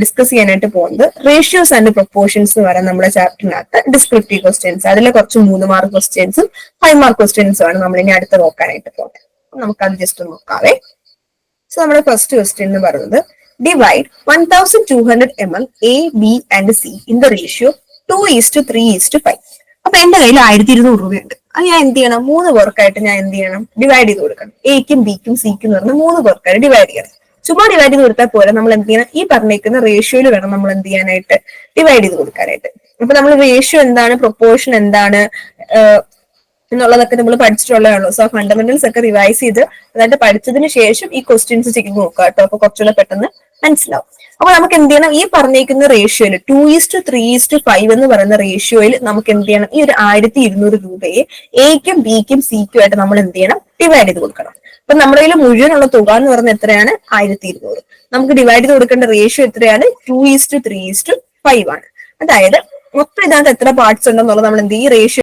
Discuss ചെയ്യാനായിട്ട് പോകുന്നത്. Ratios and proportions പറയുന്ന നമ്മുടെ ചാപ്റ്ററിനകത്ത് ഡിസ്ക്രിപ്റ്റീവ് ക്വസ്റ്റ്യൻസ് അതിലെ കുറച്ച് മൂന്ന് മാർക്ക് ക്വസ്റ്റ്യൻസും ഫൈവ് മാർക്ക് ക്വസ്റ്റ്യൻസും ആണ് നമ്മൾ ഇനി അടുത്ത് നോക്കാനായിട്ട് പോകുന്നത്. നമുക്ക് അത് ജസ്റ്റ് നോക്കാവേ. സോ നമ്മുടെ ഫസ്റ്റ് ക്വസ്റ്റ്യൻ എന്ന് പറയുന്നത് divide one thousand two hundred M L A B and C in the ratio two is to three is to five അപ്പൊ എന്റെ കയ്യിൽ ആയിരത്തി ഇരുന്നൂറ് രൂപയുണ്ട്. അത് ഞാൻ എന്ത് ചെയ്യണം? മൂന്ന് പേർക്കായിട്ട് ഞാൻ എന്ത് ചെയ്യണം? ഡിവൈഡ് ചെയ്ത് കൊടുക്കണം. എക്കും ബിക്കും സിക്കും എന്ന് പറഞ്ഞാൽ മൂന്ന് പേർക്കായിട്ട് ഡിവൈഡ് ചെയ്യണം. ചുമ്മാ ഡിവൈഡ് ചെയ്ത് കൊടുത്താൽ പോലെ നമ്മൾ എന്ത് ചെയ്യണം? ഈ പറഞ്ഞേക്കുന്ന റേഷ്യോയിൽ വേണം നമ്മൾ എന്ത് ചെയ്യാനായിട്ട് ഡിവൈഡ് ചെയ്ത് കൊടുക്കാനായിട്ട്. അപ്പൊ നമ്മൾ റേഷ്യോ എന്താണ്? പ്രൊപ്പോർഷൻ എന്താണ്? എന്നുള്ളതൊക്കെ നമ്മൾ പഠിച്ചിട്ടുള്ളതാണല്ലോ. സോ ഫണ്ടമെന്റൽസ് ഒക്കെ റിവൈസ് ചെയ്ത് അതായത് പഠിച്ചതിന് ശേഷം ഈ ക്വസ്റ്റ്യൻസ് ചെയ്ത് നോക്കുക കേട്ടോ. അപ്പൊ കുറച്ചുകൂടെ പെട്ടെന്ന് മനസ്സിലാവും. അപ്പൊ നമുക്ക് എന്ത് ചെയ്യണം? ഈ പറഞ്ഞേക്കുന്ന റേഷ്യോയിൽ two is to three is to five എന്ന് പറയുന്ന റേഷ്യോയിൽ നമുക്ക് എന്ത് ചെയ്യണം? ഈ ഒരു ആയിരത്തി ഇരുന്നൂറ് രൂപയെ എക്കും ബിക്കും സിക്കും ആയിട്ട് നമ്മൾ എന്ത് ചെയ്യണം? ഡിവൈഡ് ചെയ്ത് കൊടുക്കണം. അപ്പൊ നമ്മുടെ കയ്യിൽ മുഴുവനുള്ള തുക എന്ന് പറഞ്ഞാൽ എത്രയാണ്? ആയിരത്തി ഇരുന്നൂറ് നമുക്ക് ഡിവൈഡ് ചെയ്ത് കൊടുക്കേണ്ട റേഷ്യോ എത്രയാണ്? Two is to three is to five ആണ്. അതായത് മൊത്തം ഇതിനകത്ത് എത്ര പാർട്സ് ഉണ്ടെന്നുള്ളത് നമ്മൾ എന്ത് ഈ റേഷ്യോ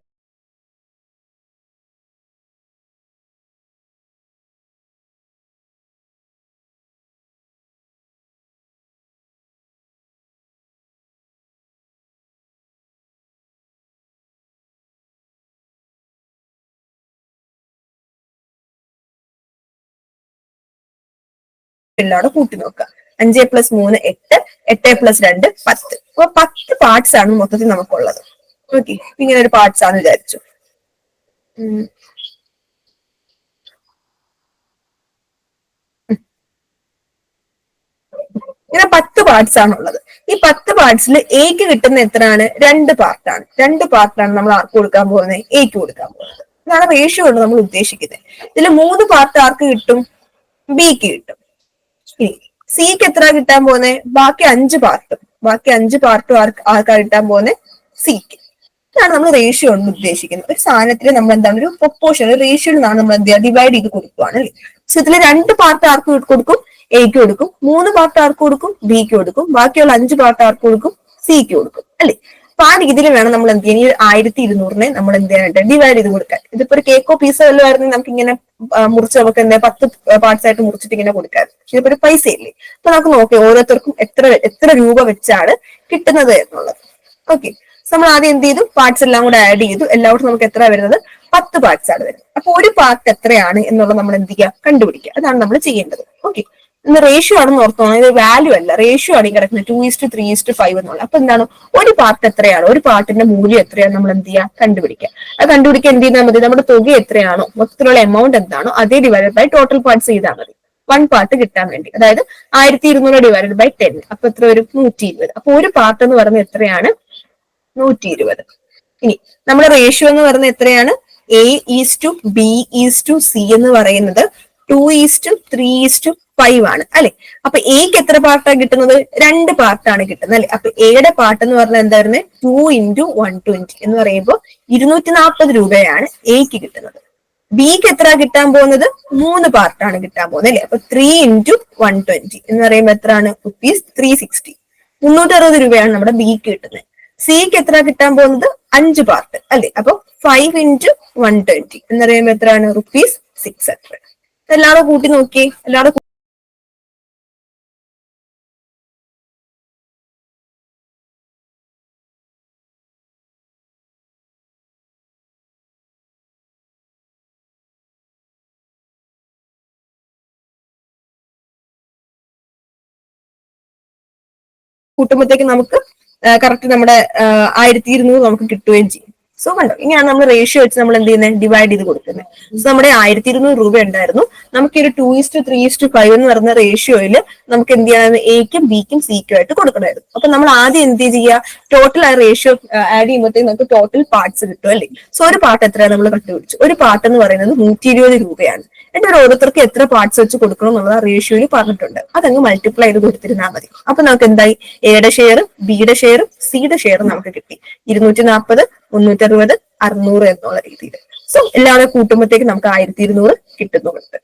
എല്ലാം കൂട്ടി നോക്കുക. അഞ്ച് പ്ലസ് മൂന്ന് എട്ട് എട്ട് പ്ലസ് രണ്ട് പത്ത്. അപ്പൊ പത്ത് പാർട്സ് ആണ് മൊത്തത്തിൽ നമുക്കുള്ളത്. ഓക്കെ ഇങ്ങനെ ഒരു പാർട്സ് ആണ് വിചാരിച്ചു. ഇങ്ങനെ പത്ത് പാർട്സ് ആണുള്ളത്. ഈ പത്ത് പാർട്സിൽ എക്ക് കിട്ടുന്ന എത്രയാണ്? രണ്ട് പാർട്ടാണ് രണ്ട് പാർട്ടാണ് നമ്മൾ ആർക്ക് കൊടുക്കാൻ പോകുന്നത് എക്ക് കൊടുക്കാൻ പോകുന്നത്. ഇതാണ് റേഷ്യോ കൊണ്ട് നമ്മൾ ഉദ്ദേശിക്കുന്നത് ഇതിൽ മൂന്ന് പാർട്ട് ആർക്ക് കിട്ടും? ബിക്ക് കിട്ടും. ഇനി സിക്ക് എത്ര കിട്ടാൻ പോകുന്നത് ബാക്കി അഞ്ച് പാർട്ടും ബാക്കി അഞ്ച് പാർട്ടും ആർക്കാ കിട്ടാൻ പോകുന്നത് സിക്ക് ഇതാണ് നമ്മൾ റേഷ്യോ കൊണ്ട് ഉദ്ദേശിക്കുന്നത്. ഒരു സാധനത്തിൽ നമ്മൾ എന്താണ് ഒരു പ്രൊപ്പോർഷൻ ഒരു റേഷ്യോയിൽ നിന്നാണ് നമ്മൾ എന്ത് ചെയ്യുക? ഡിവൈഡ് ചെയ്ത് കൊടുക്കുവാണ് അല്ലേ? സോ ഇതിൽ രണ്ട് പാർട്ട് ആർക്ക് കൊടുക്കും? എക്ക് കൊടുക്കും. മൂന്ന് പാർട്ട് ആർക്ക് കൊടുക്കും? ബിക്ക് കൊടുക്കും. ബാക്കിയുള്ള അഞ്ച് പാർട്ട് ആർക്ക് കൊടുക്കും? സിക്ക് കൊടുക്കും അല്ലേ? അപ്പൊ ആ രീതിയിൽ വേണം നമ്മൾ എന്ത് ചെയ്യാൻ? ഈ ആയിരത്തി ഇരുന്നൂറിനെ നമ്മൾ എന്ത് ചെയ്യാനായിട്ട് ഡിവൈഡ് ചെയ്ത് കൊടുക്കാൻ. ഇതിപ്പോ ഒരു കേക്കോ പീസോ വല്ലതും ആയിരുന്നെങ്കിൽ നമുക്ക് ഇങ്ങനെ മുറിച്ച് നമുക്ക് എന്താ പത്ത് പാർട്സ് ആയിട്ട് മുറിച്ചിട്ട് ഇങ്ങനെ കൊടുക്കാൻ ഇതിപ്പോ ഒരു പൈസ ഇല്ലേ? അപ്പൊ നമുക്ക് നോക്കാം ഓരോരുത്തർക്കും എത്ര എത്ര രൂപ വെച്ചാണ് കിട്ടുന്നത് എന്നുള്ളത്. ഓക്കെ നമ്മൾ ആദ്യം എന്ത് ചെയ്തു? പാർട്സ് എല്ലാം കൂടെ ആഡ് ചെയ്തു. എല്ലാവർക്കും നമുക്ക് എത്ര വരുന്നത്? പത്ത് പാർട്സ് ആണ് വരുന്നത്. അപ്പൊ ഒരു പാർട്ട് എത്രയാണ് എന്നുള്ളത് നമ്മൾ എന്ത് ചെയ്യുക? കണ്ടുപിടിക്കുക. അതാണ് നമ്മൾ ചെയ്യേണ്ടത്. ഓക്കെ ഇന്ന് റേഷ്യോ ആണെന്ന് ഓർത്തോണം ഇത് വാല്യൂ അല്ല. റേഷ്യോ ആണ് ഈ കിടക്കുന്നത് two is to three is to five എന്നുള്ളത്. അപ്പൊ എന്താണ്? ഒരു പാർട്ട് എത്രയാണ്? ഒരു പാർട്ടിന്റെ മൂല്യം എത്രയാണ് നമ്മൾ എന്ത് ചെയ്യുക? കണ്ടുപിടിക്കുക. അത് കണ്ടുപിടിക്കാൻ എന്ത് ചെയ്താൽ മതി? നമ്മുടെ തുക എത്രയാണോ? മൊത്തത്തിലുള്ള എമൗണ്ട് എന്താണോ? അതേ ഡിവൈഡ് ബൈ ടോട്ടൽ പാർട്സ് ചെയ്താൽ മതി. വൺ പാർട്ട് കിട്ടാൻ വേണ്ടി. അതായത് ആയിരത്തി ഇരുന്നൂറ് ഡിവൈഡ് ബൈ ടെൻ അപ്പൊ എത്ര ഒരു നൂറ്റി ഇരുപത് അപ്പൊ ഒരു പാർട്ട് എന്ന് പറഞ്ഞ എത്രയാണ്? നൂറ്റി ഇരുപത് ഇനി നമ്മുടെ റേഷ്യോ എന്ന് പറഞ്ഞ എത്രയാണ്? A is to B is to C എന്ന് പറയുന്നത് ടു ഈസ്റ്റും ത്രീ ഈസ്റ്റും ഫൈവ് ആണ് അല്ലെ? അപ്പൊ എക്ക് എത്ര പാർട്ടാണ് കിട്ടുന്നത്? രണ്ട് പാർട്ടാണ് കിട്ടുന്നത് അല്ലെ? അപ്പൊ എയുടെ പാർട്ട് എന്ന് പറഞ്ഞാൽ എന്തായിരുന്നു ടു ഇന്റു വൺ ട്വന്റി എന്ന് പറയുമ്പോൾ ഇരുന്നൂറ്റി നാൽപ്പത് രൂപയാണ് എക്ക് കിട്ടുന്നത്. ബിക്ക് എത്ര കിട്ടാൻ പോകുന്നത്? മൂന്ന് പാർട്ടാണ് കിട്ടാൻ പോകുന്നത് അല്ലെ? അപ്പൊ ത്രീ ഇന്റു വൺ ട്വന്റി എന്ന് പറയുമ്പോൾ എത്രയാണ്? റുപ്പീസ് ത്രീ സിക്സ്റ്റി മുന്നൂറ്റി അറുപത് രൂപയാണ് നമ്മുടെ ബിക്ക് കിട്ടുന്നത്. സിക്ക് എത്ര കിട്ടാൻ പോകുന്നത്? അഞ്ച് പാർട്ട് അല്ലെ? അപ്പൊ ഫൈവ് ഇന്റു വൺ ട്വന്റി എന്ന് പറയുമ്പോൾ എത്രയാണ്? റുപ്പീസ് സിക്സ് ഹൺഡ്രഡ് എല്ലാവരും കൂട്ടി നോക്കി. എല്ലാവരും കൂട്ടുമ്പോഴത്തേക്ക് നമുക്ക് കറക്റ്റ് നമ്മുടെ ആയിരത്തി ഇരുന്നൂറ് നമുക്ക് കിട്ടുകയും ചെയ്യും. സോ കണ്ടോ ഇങ്ങനെയാണ് നമ്മൾ റേഷ്യോ വെച്ച് നമ്മൾ എന്ത് ചെയ്യുന്നത്? ഡിവൈഡ് ചെയ്ത് കൊടുക്കുന്നത്. സോ നമ്മുടെ ആയിരത്തി ഇരുന്നൂറ് രൂപ ഉണ്ടായിരുന്നു. നമുക്ക് ഒരു two is to three is to five എന്ന് പറഞ്ഞ റേഷ്യോയിൽ നമുക്ക് എന്ത് ചെയ്യാൻ എക്കും ബിക്കും സിക്കും ആയിട്ട് കൊടുക്കണമായിരുന്നു. അപ്പൊ നമ്മൾ ആദ്യം എന്ത് ചെയ്യുക? ടോട്ടൽ ആ റേഷ്യോ ആഡ് ചെയ്യുമ്പോഴത്തേക്ക് നമുക്ക് ടോട്ടൽ പാർട്സ് കിട്ടും അല്ലേ? സോ ഒരു പാട്ട് എത്രയാണ് നമ്മൾ കണ്ടുപിടിച്ചു ഒരു പാട്ട് എന്ന് പറയുന്നത് നൂറ്റി ഇരുപത് രൂപയാണ്. എന്നിട്ട് ഓരോരുത്തർക്ക് എത്ര പാർട്സ് വെച്ച് കൊടുക്കണം എന്നുള്ളത് ആ റേഷ്യോയിൽ പറഞ്ഞിട്ടുണ്ട്. അതങ്ങ് മൾട്ടിപ്ലൈ ചെയ്ത് കൊടുത്തിരുന്നാൽ മതി. അപ്പൊ നമുക്ക് എന്തായി? എയുടെ ഷെയർ ബിയുടെ ഷെയർ സിയുടെ ഷെയർ നമുക്ക് കിട്ടി. ഇരുന്നൂറ്റി നാൽപ്പത് മുന്നൂറ്റി അറുപത് അറുന്നൂറ് എന്നുള്ള രീതിയിൽ സോ എല്ലാവരും കൂട്ടുമ്പോഴത്തേക്ക് നമുക്ക് ആയിരത്തി ഇരുന്നൂറ് കിട്ടുന്നുണ്ട്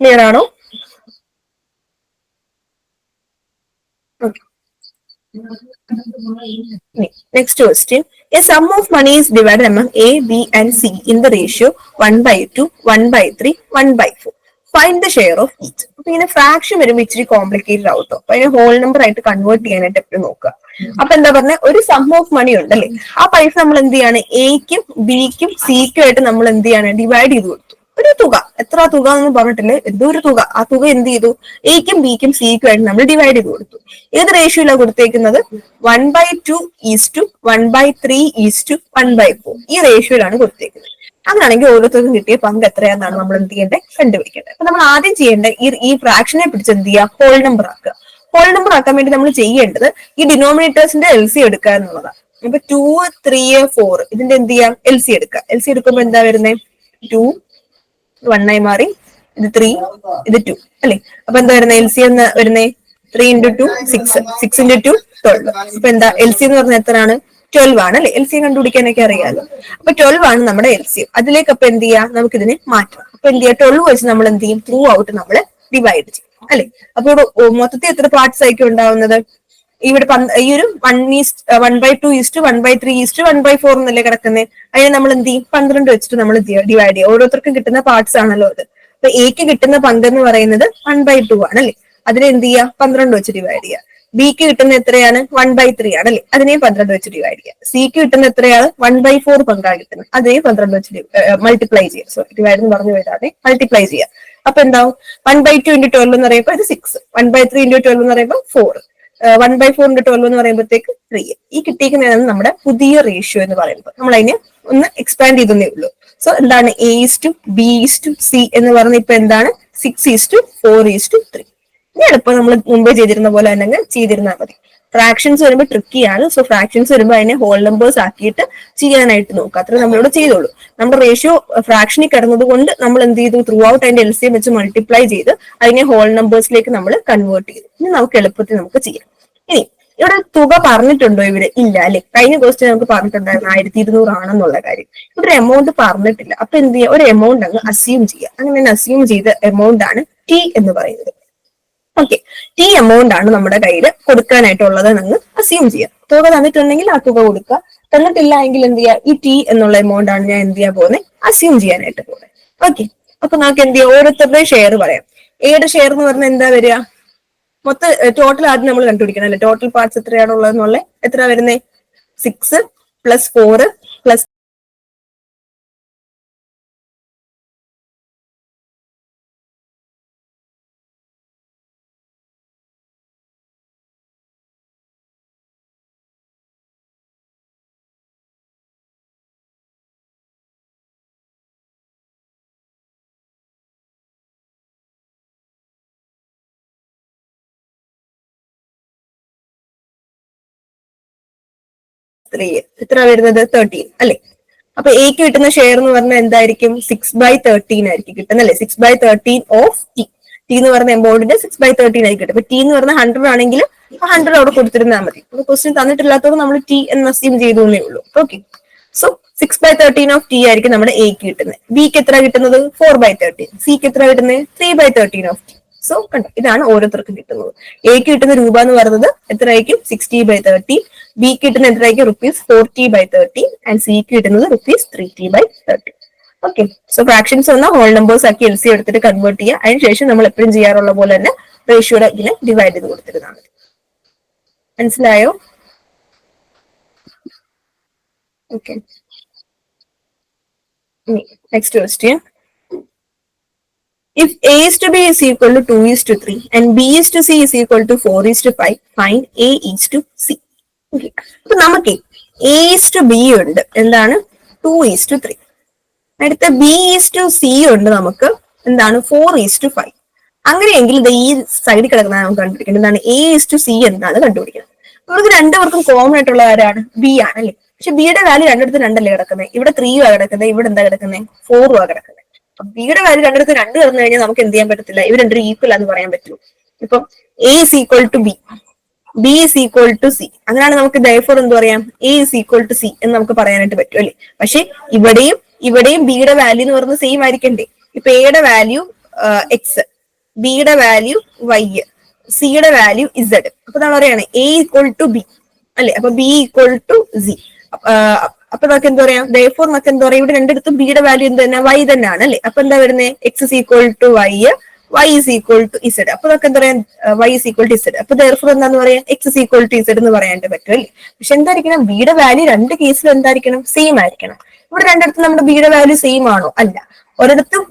ക്ലിയർ ആണോ next question. A sum of money is divided among A, B, and C in the ratio 1 by 2, 1 by 3, 1 by 4. Find the share of each അപ്പൊ ഇങ്ങനെ ഫ്രാക്ഷൻ വരുമ്പോൾ ഇച്ചിരി കോംപ്ലിക്കേറ്റഡ് ആവട്ടോ അപ്പൊ അതിനെ ഹോൾ നമ്പർ ആയിട്ട് കൺവേർട്ട് ചെയ്യാനായിട്ട് എപ്പോഴും നോക്കുക. അപ്പൊ എന്താ പറഞ്ഞ? ഒരു സം ഓഫ് മണി ഉണ്ടല്ലേ ആ പൈസ നമ്മൾ എന്ത് ചെയ്യാണ്? എക്കും ബിക്കും സിക്കും ആയിട്ട് നമ്മൾ എന്ത് ചെയ്യാണ്? ഡിവൈഡ് ചെയ്ത് കൊടുത്തു. ഒരു തുക. എത്ര തുക എന്ന് പറഞ്ഞിട്ടില്ലേ? എന്തോ ഒരു തുക. ആ തുക എന്ത് ചെയ്തു? എക്കും ബിക്കും സിക്കും ആയിട്ട് നമ്മൾ ഡിവൈഡ് ചെയ്ത് കൊടുത്തു. ഏത് റേഷ്യോയിലാണ് കൊടുത്തേക്കുന്നത്? One by two is to one by three is to one by four ഈ റേഷ്യോയിലാണ് കൊടുത്തേക്കുന്നത്. അങ്ങനെയാണെങ്കിൽ ഓരോരുത്തർക്കും കിട്ടിയ പങ്ക് എത്രയാണെന്നാണ് നമ്മൾ എന്ത് ചെയ്യേണ്ടത് കണ്ടുപിടിക്കേണ്ടത്. അപ്പൊ നമ്മൾ ആദ്യം ചെയ്യേണ്ട ഈ ഈ ഫ്രാക്ഷനെ പിടിച്ച് എന്ത് ചെയ്യുക? ഹോൾ നമ്പർ ആക്കുക. ഹോൾ നമ്പർ ആക്കാൻ വേണ്ടി നമ്മൾ ചെയ്യേണ്ടത് ഈ ഡിനോമിനേറ്റേഴ്സിന്റെ എൽ സി എടുക്കുക എന്നുള്ളതാണ്. ഇപ്പൊ ടു ത്രീ ഫോർ ഇതിന്റെ എന്ത് ചെയ്യാം? എൽ സി എടുക്കുക. എൽ സി എടുക്കുമ്പോൾ എന്താ വരുന്നത് ടു വൺ ആയി മാറി. ഇത് ത്രീ ഇത് ടു അല്ലെ? അപ്പൊ എന്താ വരുന്നത് എൽ സി എന്ന് വരുന്നേ? Three into two six six into two twelve അപ്പൊ എന്താ? എൽ സി എന്ന് പറഞ്ഞാൽ എത്രയാണ്? ട്വൽവ് ആണ് അല്ലെ? എൽ സി കണ്ടുപിടിക്കാനൊക്കെ അറിയാലോ. അപ്പൊ ട്വൽവ് ആണ് നമ്മുടെ എൽ സി അതിലേക്ക് അപ്പൊ എന്ത് ചെയ്യാം? നമുക്ക് ഇതിനെ മാറ്റാം. അപ്പൊ എന്ത് ചെയ്യാം? ട്വൽവ് വെച്ച് നമ്മൾ എന്ത് ചെയ്യും? ത്രൂ ഔട്ട് നമ്മൾ ഡിവൈഡ് ചെയ്യും അല്ലെ? അപ്പൊ മൊത്തത്തിൽ എത്ര പാർട്സ് ആയിരിക്കും ഉണ്ടാവുന്നത്? ഇവിടെ ഈ ഒരു one is to one by two is to one by three is to one by four എന്നല്ലേ കിടക്കുന്നത് അതിനെ നമ്മൾ എന്ത് ചെയ്യും? പന്ത്രണ്ട് വെച്ചിട്ട് നമ്മൾ ഡിവൈഡ് ചെയ്യും ഓരോരുത്തർക്കും കിട്ടുന്ന പാർട്സ് ആണല്ലോ അത്. അപ്പൊ എക്ക് കിട്ടുന്ന പങ്ക് എന്ന് പറയുന്നത് വൺ ബൈ ടു ആണ് അല്ലെ? അതിനെ ചെയ്യുക? പന്ത്രണ്ട് വെച്ച് ഡിവൈഡ് ചെയ്യുക. ബിക്ക് കിട്ടുന്ന എത്രയാണ്? വൺ ബൈ ത്രീ ആണ് അല്ലെ? അതിനെയും പന്ത്രണ്ട് വെച്ച് ഡിവൈഡ് ചെയ്യുക. സിക്ക് കിട്ടുന്ന എത്രയാണ്? വൺ ബൈ ഫോർ പങ്കാണ് കിട്ടുന്നത്. അതിനെയും പന്ത്രണ്ട് വെച്ച് മൾട്ടിപ്ലൈ ചെയ്യുക. സോറി ഡിവൈഡ് എന്ന് പറഞ്ഞു വരാതെ മൾട്ടിപ്ലൈ ചെയ്യുക. അപ്പൊ എന്താവും? One by two into twelve എന്ന് പറയുമ്പോൾ അത് six one by three into twelve എന്ന് പറയുമ്പോൾ four one by four into twelve എന്ന് പറയുമ്പോഴത്തേക്ക് ത്രീ ഈ കിട്ടിയിരിക്കുന്നതാണ് നമ്മുടെ പുതിയ റേഷ്യോ എന്ന് പറയുമ്പോൾ നമ്മൾ അതിനെ ഒന്ന് എക്സ്പാൻഡ് ചെയ്തേ ഉള്ളൂ. സോ എന്താണ് A is to B is to C എന്ന് പറഞ്ഞ ഇപ്പൊ എന്താണ്? Six is to four is to three ഇനി എളുപ്പം നമ്മൾ മുമ്പേ ചെയ്തിരുന്ന പോലെ തന്നെ ചെയ്തിരുന്നാൽ മതി. ഫ്രാക്ഷൻസ് വരുമ്പോൾ ട്രിക്കിയാണ് സോ ഫ്രാക്ഷൻസ് വരുമ്പോൾ അതിനെ ഹോൾ നമ്പേഴ്സ് ആക്കിയിട്ട് ചെയ്യാനായിട്ട് നോക്കുക അത്ര നമ്മളിവിടെ ചെയ്തോളൂ നമ്മുടെ റേഷ്യോ ഫ്രാക്ഷനിൽ കിടന്നത് കൊണ്ട് നമ്മൾ എന്ത് ചെയ്തു? ത്രൂ ഔട്ട് അതിന്റെ എൽ സി വെച്ച് മൾട്ടിപ്ലൈ ചെയ്ത് അതിനെ ഹോൾ നമ്പേഴ്സിലേക്ക് നമ്മൾ കൺവേർട്ട് ചെയ്തു. ഇനി നമുക്ക് എളുപ്പത്തിൽ നമുക്ക് ചെയ്യാം. ഇനി ഇവിടെ തുക പറഞ്ഞിട്ടുണ്ടോ ഇവിടെ? ഇല്ല അല്ലെ? കഴിഞ്ഞ ക്വസ്റ്റ്യൻ നമുക്ക് പറഞ്ഞിട്ടുണ്ടായിരുന്നു ആയിരത്തി ഇരുന്നൂറ് ആണെന്നുള്ള കാര്യം. ഇവിടെ എമൗണ്ട് പറഞ്ഞിട്ടില്ല. അപ്പൊ എന്ത് ചെയ്യുക ഒരു എമൗണ്ട് അങ്ങ് അസ്യൂം ചെയ്യുക അങ്ങനെ അസ്യൂം ചെയ്ത എമൗണ്ട് ആണ് ടി എന്ന് പറയുന്നത്. ഓക്കെ ടി എമൗണ്ട് ആണ് നമ്മുടെ കയ്യിൽ കൊടുക്കാനായിട്ടുള്ളത് എന്ന് അസ്യൂം ചെയ്യാം. തുക തന്നിട്ടുണ്ടെങ്കിൽ ആ തുക കൊടുക്കുക. തന്നിട്ടില്ല എങ്കിൽ എന്ത് ചെയ്യുക ഈ ടി എന്നുള്ള എമൗണ്ട് ആണ് ഞാൻ എന്ത് ചെയ്യാൻ പോകുന്നത് അസ്യൂം ചെയ്യാനായിട്ട് പോകുന്നത് ഓക്കെ അപ്പൊ നമുക്ക് എന്ത് ചെയ്യാം? ഓരോരുത്തരുടെ ഷെയർ പറയാം. എയുടെ ഷെയർ എന്ന് പറഞ്ഞാൽ എന്താ വരിക? മൊത്തം ടോട്ടൽ ആദ്യം നമ്മൾ കണ്ടുപിടിക്കണം അല്ലെ? ടോട്ടൽ പാർട്സ് എത്രയാണുള്ളത് എന്നുള്ളത് എത്ര വരുന്നത് six plus four plus three എത്ര വരുന്നത്? തേർട്ടീൻ അല്ലെ? അപ്പൊ എക്ക് കിട്ടുന്ന ഷെയർ എന്ന് പറഞ്ഞാൽ എന്തായിരിക്കും? സിക്സ് ബൈ തേർട്ടീൻ ആയിരിക്കും കിട്ടുന്നത് അല്ലെ? Six by thirteen of T T എന്ന് പറഞ്ഞ എമൗണ്ടിന്റെ സിക്സ് ബൈ തേർട്ടീൻ ആയിരിക്കും കിട്ടും അപ്പൊ ടി എന്ന് പറഞ്ഞ ഹൺഡ്രഡ് ആണെങ്കിൽ ഹൺഡ്രഡ് അവിടെ കൊടുത്തിരുന്നാൽ മതി. അപ്പൊ ക്വസ്റ്റ്യൻ തന്നിട്ടില്ലാത്തത് നമ്മൾ ടി എന്ന് അസ്യൂം ചെയ്തു എന്നേ ഉള്ളൂ. Okay so six by thirteen of T ആയിരിക്കും നമ്മുടെ എക്ക് കിട്ടുന്നത്. ബിക്ക് എത്ര കിട്ടുന്നത്? ഫോർ ബൈ തേർട്ടീൻ സിക്ക് എത്ര കിട്ടുന്നത്? Three by thirteen of T so കണ്ടോ? ഇതാണ് ഓരോരുത്തർക്കും കിട്ടുന്നത്. എക്ക് കിട്ടുന്ന രൂപ എന്ന് പറയുന്നത് എത്രയായിരിക്കും? സിക്സ്റ്റി ബൈ തേർട്ടി ബിക്ക് കിട്ടുന്ന എത്രയായിരിക്കും? Rupees forty by thirty and സിക്ക് കിട്ടുന്നത് rupees three T by thirty okay so fractions വന്ന ഹോൾ നമ്പേഴ്സ് ആക്കി എൽ സി എടുത്തിട്ട് കൺവേർട്ട് ചെയ്യുക. അതിനുശേഷം നമ്മൾ എപ്പോഴും ചെയ്യാറുള്ള പോലെ തന്നെ റേഷ്യോടെ ഇങ്ങനെ ഡിവൈഡ് ചെയ്ത് കൊടുത്തിരുന്നതാണ് മനസ്സിലായോ? Okay next question If A is to B is equal to 2 is to 3 and B is to C is equal to 4 is to 5, find A is to C. Okay. അപ്പൊ നമുക്ക് A is to B ഉണ്ട് എന്താണ് 2 is to 3. അടുത്ത B is to C ഉണ്ട് നമുക്ക് എന്താണ് 4 is to 5. അങ്ങനെയെങ്കിൽ ഇത് ഈ സൈഡിൽ കിടക്കുന്ന നമുക്ക് കണ്ടുപിടിക്കണം എന്താണ് A is to C എന്താണ് കണ്ടുപിടിക്കുന്നത് നമുക്ക് രണ്ടുപേർക്കും കോമൺ ആയിട്ടുള്ള ആരാണ് ബി ആണ് അല്ലേ പക്ഷെ ബിയുടെ വാല്യൂ രണ്ടിടത്ത് രണ്ടല്ലേ കിടക്കുന്നത് ഇവിടെ ത്രീയും ആ കിടക്കുന്നത് ഇവിടെ എന്താ കിടക്കുന്നത് ഫോറും ആ കിടക്കുന്നത് ബിയുടെ വാല്യൂ രണ്ടിടത്ത് രണ്ട് കിടന്നു കഴിഞ്ഞാൽ നമുക്ക് എന്ത് ചെയ്യാൻ പറ്റത്തില്ല? ഇവർ രണ്ടും ഈക്വൽ ആണെന്ന് പറയാൻ പറ്റുള്ളൂ ഇപ്പം A is equal to B B is equal to C അങ്ങനെയാണ് നമുക്ക് ദയഫോർ എന്ത് പറയാം? A is equal to C എന്ന് നമുക്ക് പറയാനായിട്ട് പറ്റും അല്ലേ? പക്ഷെ ഇവിടെയും ഇവിടെയും ബിയുടെ വാല്യൂ എന്ന് പറയുന്നത് സെയിം ആയിരിക്കണ്ടേ? ഇപ്പൊ എയുടെ വാല്യൂ എക്സ് ബിയുടെ വാല്യൂ വൈ സിയുടെ വാല്യൂ ഇസഡ് അപ്പൊ നമ്മൾ പറയാണ് എ ഈക്വൽ ടു ബി അല്ലെ? അപ്പൊ ബി ഈക്വൽ ടു സി അപ്പൊ നമുക്ക് എന്താ പറയാം ദയഫോർ നമുക്ക് എന്താ പറയാ ഇവിടെ രണ്ടിടത്തും ബിയുടെ വാല്യൂ എന്ത് തന്നെ വൈ തന്നെയാണ് അല്ലെ? അപ്പൊ എന്താ വരുന്നത് X is equal to Y Y is equal to Z അപ്പൊ നമുക്ക് എന്താ പറയാ Y is equal to Z അപ്പൊ ദയർഫോർ എന്താന്ന് പറയാ X is equal to Z എന്ന് പറയാനായിട്ട് പറ്റും അല്ലേ? പക്ഷെ എന്തായിരിക്കണം ബിയുടെ വാല്യൂ രണ്ട് കേസിലും എന്തായിരിക്കണം സെയിം ആയിരിക്കണം. ഇവിടെ രണ്ടിടത്തും നമ്മുടെ ബിയുടെ വാല്യൂ സെയിം ആണോ? അല്ല. ഒരിടത്തും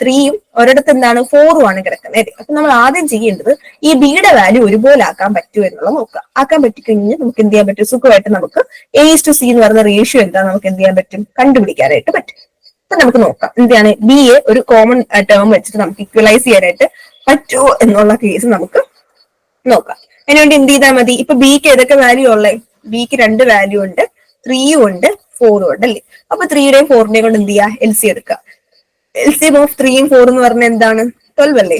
ത്രീയും ഒരിടത്ത് എന്താണ് ഫോറും ആണ് കിടക്കുന്നത് അപ്പൊ നമ്മൾ ആദ്യം ചെയ്യേണ്ടത് ഈ ബിയുടെ വാല്യൂ ഒരുപോലെ ആക്കാൻ പറ്റുമോ എന്നുള്ളത് നോക്കുക. ആക്കാൻ പറ്റിക്കഴിഞ്ഞാൽ നമുക്ക് എന്ത് ചെയ്യാൻ പറ്റും? സുഖമായിട്ട് നമുക്ക് എ ടു സി എന്ന് പറയുന്ന റേഷ്യോ എന്താ നമുക്ക് എന്ത് ചെയ്യാൻ പറ്റും? കണ്ടുപിടിക്കാനായിട്ട് പറ്റും. അപ്പൊ നമുക്ക് നോക്കാം. എന്താണ്? എ ഒരു കോമൺ ടേം വെച്ചിട്ട് നമുക്ക് ഇക്വലൈസ് ചെയ്യാനായിട്ട് പറ്റുമോ എന്നുള്ള കേസ് നമുക്ക് നോക്കാം. അതിനുവേണ്ടി എന്ത് ചെയ്താൽ മതി? ഇപ്പൊ ബിക്ക് ഏതൊക്കെ വാല്യൂ ഉള്ളേ ബിക്ക് രണ്ട് വാല്യൂ ഉണ്ട് ത്രീയും ഉണ്ട് ഫോറും ഉണ്ട് അല്ലേ? അപ്പൊ ത്രീയുടെയും ഫോറിന്റെയും കൊണ്ട് എന്ത് ചെയ്യുക എൽ സി എടുക്കുക. എൽ സി ഓഫ് ത്രീയും ഫോറും എന്ന് പറഞ്ഞാൽ എന്താണ്? ട്വൽവ് അല്ലേ?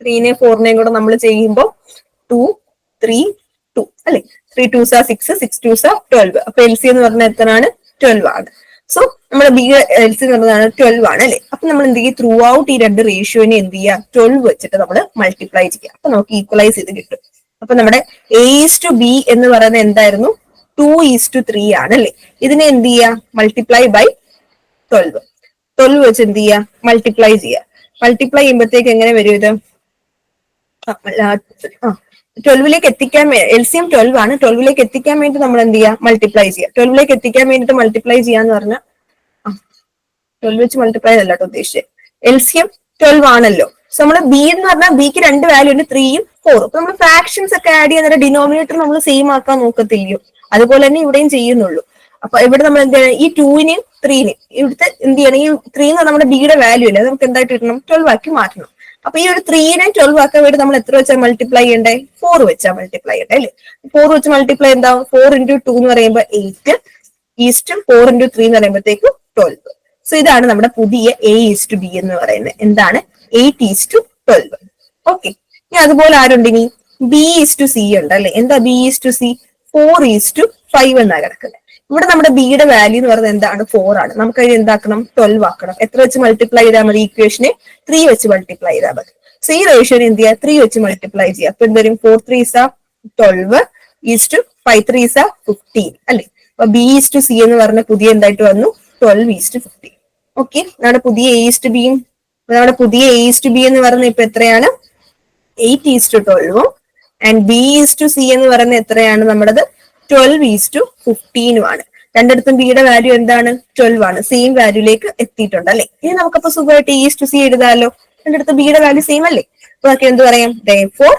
ത്രീനെയും ഫോറിനെയും കൂടെ നമ്മൾ ചെയ്യുമ്പോൾ ടു ത്രീ ടു അല്ലെ? ത്രീ ടു സാ സിക്സ് സിക്സ് ടു സാ ട്വൽവ് അപ്പൊ എൽ സി എന്ന് പറഞ്ഞാൽ എത്രയാണ്? ട്വൽവ് ആണ്. സോ നമ്മുടെ ബി എൽ സി എന്ന് പറഞ്ഞതാണ് ട്വൽവ് ആണ് അല്ലെ? അപ്പൊ നമ്മൾ എന്ത് ചെയ്യും? ത്രൂ ഔട്ട് ഈ രണ്ട് റേഷ്യോനെ എന്ത് ചെയ്യുക? ട്വൽവ് വെച്ചിട്ട് നമ്മൾ മൾട്ടിപ്ലൈ ചെയ്യുക. അപ്പൊ നമുക്ക് ഈക്വലൈസ് ചെയ്ത് കിട്ടും. അപ്പൊ നമ്മുടെ എ ഈസ് ടു ബി എന്ന് പറയുന്നത് എന്തായിരുന്നു? ടു ഈസ് ടു ത്രീ ആണ് അല്ലെ? ഇതിനെ എന്ത് ചെയ്യുക? മൾട്ടിപ്ലൈ ബൈ ട്വൽവ് ട്വൽവ് വെച്ച് എന്ത് ചെയ്യുക? മൾട്ടിപ്ലൈ ചെയ്യുക. മൾട്ടിപ്ലൈ ചെയ്യുമ്പോഴത്തേക്ക് എങ്ങനെ വരും ഇത്? ട്വൽവിലേക്ക് എത്തിക്കാൻ എൽ സി എം ട്വൽവ് ആണ്. ട്വൽവിലേക്ക് എത്തിക്കാൻ വേണ്ടി നമ്മൾ എന്ത് ചെയ്യുക മൾട്ടിപ്ലൈ ചെയ്യുക ട്വൽവിലേക്ക് എത്തിക്കാൻ വേണ്ടിയിട്ട് മൾട്ടിപ്ലൈ ചെയ്യാന്ന് പറഞ്ഞാൽ ട്വൽവ് വെച്ച് മൾട്ടിപ്ലൈ അല്ല കേട്ടോ ഉദ്ദേശിച്ചത് എൽ സി എം ട്വൽവ് ആണല്ലോ. സോ നമ്മൾ ബി എന്ന് പറഞ്ഞാൽ ബിക്ക് രണ്ട് വാല്യൂ ഉണ്ട് ത്രീയും ഫോറും അപ്പൊ നമ്മൾ ഫ്രാക്ഷൻസ് ഒക്കെ ആഡ് ചെയ്യുന്ന ഡിനോമിനേറ്റർ നമ്മൾ സെയിം ആക്കാൻ നോക്കത്തില്ലയോ? അതുപോലെ തന്നെ ഇവിടെയും ചെയ്യുന്നുള്ളൂ. അപ്പൊ ഇവിടെ നമ്മൾ എന്ത് ചെയ്യണം? ഈ ടൂവിനെയും ത്രീനെയും ഇവിടുത്തെ എന്ത് ചെയ്യണം? ഈ ത്രീ എന്ന് പറഞ്ഞാൽ നമ്മുടെ ബിയുടെ വാല്യൂ അല്ലേ? നമുക്ക് എന്തായിട്ട് കിട്ടണം? ട്വൽവ് ആക്കി മാറ്റണം. അപ്പൊ ഈ ഒരു ത്രീനെ ട്വൽവ് ആക്കാൻ വേണ്ടി നമ്മൾ എത്ര വെച്ചാൽ മൾട്ടിപ്ലൈ ചെയ്യണ്ടേ? ഫോർ വെച്ചാൽ മൾട്ടിപ്ലൈ ചെയ്യണ്ടേ അല്ലേ? ഫോർ വെച്ച് മൾട്ടിപ്ലൈ എന്താവും ഫോർ ഇന്റു ടു എന്ന് പറയുമ്പോൾ eight is to four into three എന്ന് പറയുമ്പോഴത്തേക്കും ട്വൽവ് സോ ഇതാണ് നമ്മുടെ പുതിയ എ ഈസ് ടു ബി എന്ന് പറയുന്നത്. എന്താണ്? Eight is to twelve okay ഇനി അതുപോലെ ആരുണ്ട് ഇനി? ബി ഈസ് ടു സി ഉണ്ട് അല്ലെ? എന്താ B is to C four is to five എന്നാ കിടക്കുന്നത് ഇവിടെ നമ്മുടെ ബിയുടെ വാല്യൂ എന്ന് പറയുന്നത് എന്താണ്? ഫോർ ആണ്. നമുക്ക് അതിന് എന്താക്കണം? ട്വൽവ് ആക്കണം. എത്ര വെച്ച് മൾട്ടിപ്ലൈ ചെയ്താൽ മതി ഈക്വേഷനെ ത്രീ വെച്ച് മൾട്ടിപ്ലൈ ചെയ്താൽ മതി. സോ ഈ റേഷ്യോനെ എന്ത് ചെയ്യുക? ത്രീ വെച്ച് മൾട്ടിപ്ലൈ ചെയ്യുക. അപ്പൊ എന്ത് വരും? ഫോർ ത്രീ സാ twelve is to five three സാ ഫിഫ്റ്റീൻ അല്ലെ? അപ്പൊ ബി ഈസ് ടു സി എന്ന് പറഞ്ഞ പുതിയ എന്തായിട്ട് വന്നു? Twelve is to fifteen okay നമ്മുടെ പുതിയ എ ഈസ് ടു ബിയും നമ്മുടെ പുതിയ എ ഈസ് ടു ബി എന്ന് പറഞ്ഞ ഇപ്പൊ എത്രയാണ്? Eight is to ട്വൽവും and B is to C എന്ന് പറയുന്നത് എത്രയാണ്? നമ്മുടേത് ട്വൽവ് ഈസ് ടു ഫിഫ്റ്റീനും ആണ്. രണ്ടിടത്തും ബിയുടെ വാല്യൂ എന്താണ്? ട്വൽവ് ആണ്. സെയിം വാല്യൂലേക്ക് എത്തിയിട്ടുണ്ട് അല്ലെ? ഇനി നമുക്കപ്പോ സുഖമായിട്ട് ഈസ് ടു സി എഴുതാമല്ലോ രണ്ടിടത്തും ബിയുടെ വാല്യൂ സെയിം അല്ലേ? അപ്പൊ നമുക്ക് എന്ത് പറയാം? ഫോർ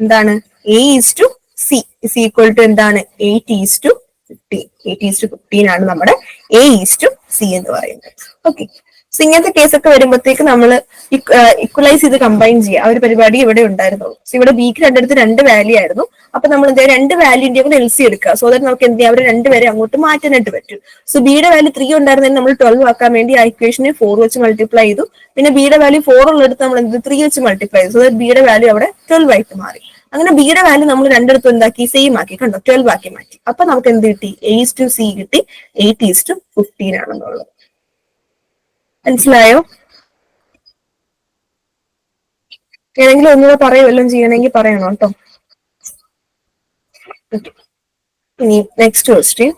എന്താണ്? A is to C is equal to എന്താണ്? Eight is to fifteen eight is to fifteen ആണ് നമ്മുടെ എ ഈസ് ടു സി എന്ന് പറയുന്നത്. ഓക്കെ സോ ഇങ്ങനത്തെ കേസൊക്കെ വരുമ്പോഴത്തേക്ക് നമ്മൾ ഇക്വലൈസ് ചെയ്ത് കമ്പൈൻ ചെയ്യുക. ആ ഒരു പരിപാടി ഇവിടെ ഉണ്ടായിരുന്നുള്ളൂ. സോ ഇവിടെ ബിക്ക് രണ്ടിടത്ത് രണ്ട് വാല്യൂ ആയിരുന്നു. അപ്പൊ നമ്മൾ എന്താ രണ്ട് വാല്യൂന്റെ കൂടെ എൽ സി എടുക്കുക. സോ ദാറ്റ് നമുക്ക് എന്ത് ചെയ്യാം? അവർ രണ്ടുപേരെ അങ്ങോട്ട് മാറ്റാനായിട്ട് പറ്റും. സോ ബിയുടെ വാല്യൂ ത്രീ ഉണ്ടായിരുന്നെങ്കിൽ നമ്മൾ ട്വൽവ് ആക്കാൻ വേണ്ടി ആ ഇക്വേഷനെ ഫോർ വെച്ച് മൾട്ടിപ്ലൈ ചെയ്തു. പിന്നെ ബിയുടെ വാല്യൂ ഫോർ ഉള്ളിടത്ത് നമ്മൾ എന്ത് ത്രീ വെച്ച് മൾട്ടിപ്ലൈ ചെയ്തു. സോ ദാറ്റ് ബിയുടെ വാല്യൂ അവിടെ ട്വൽവ് ആയിട്ട് മാറി. അങ്ങനെ ബിയുടെ വാല്യൂ നമ്മൾ രണ്ടിടത്തും എന്താക്കി? സെയിം ആക്കി. കണ്ടോ? ട്വൽവ് ആക്കി മാറ്റി. അപ്പൊ നമുക്ക് എന്ത് കിട്ടി? എയ്സ് ടു സി കിട്ടി. എയ്റ്റ് ഈസ് ടു ഫിഫ്റ്റീൻ ആണെന്നുള്ളത്. മനസ്സിലായോ? ഏതെങ്കിലും ഒന്നുകൂടെ പറയുമല്ലോ ചെയ്യണമെങ്കിൽ പറയണം കേട്ടോ. ഇനി next question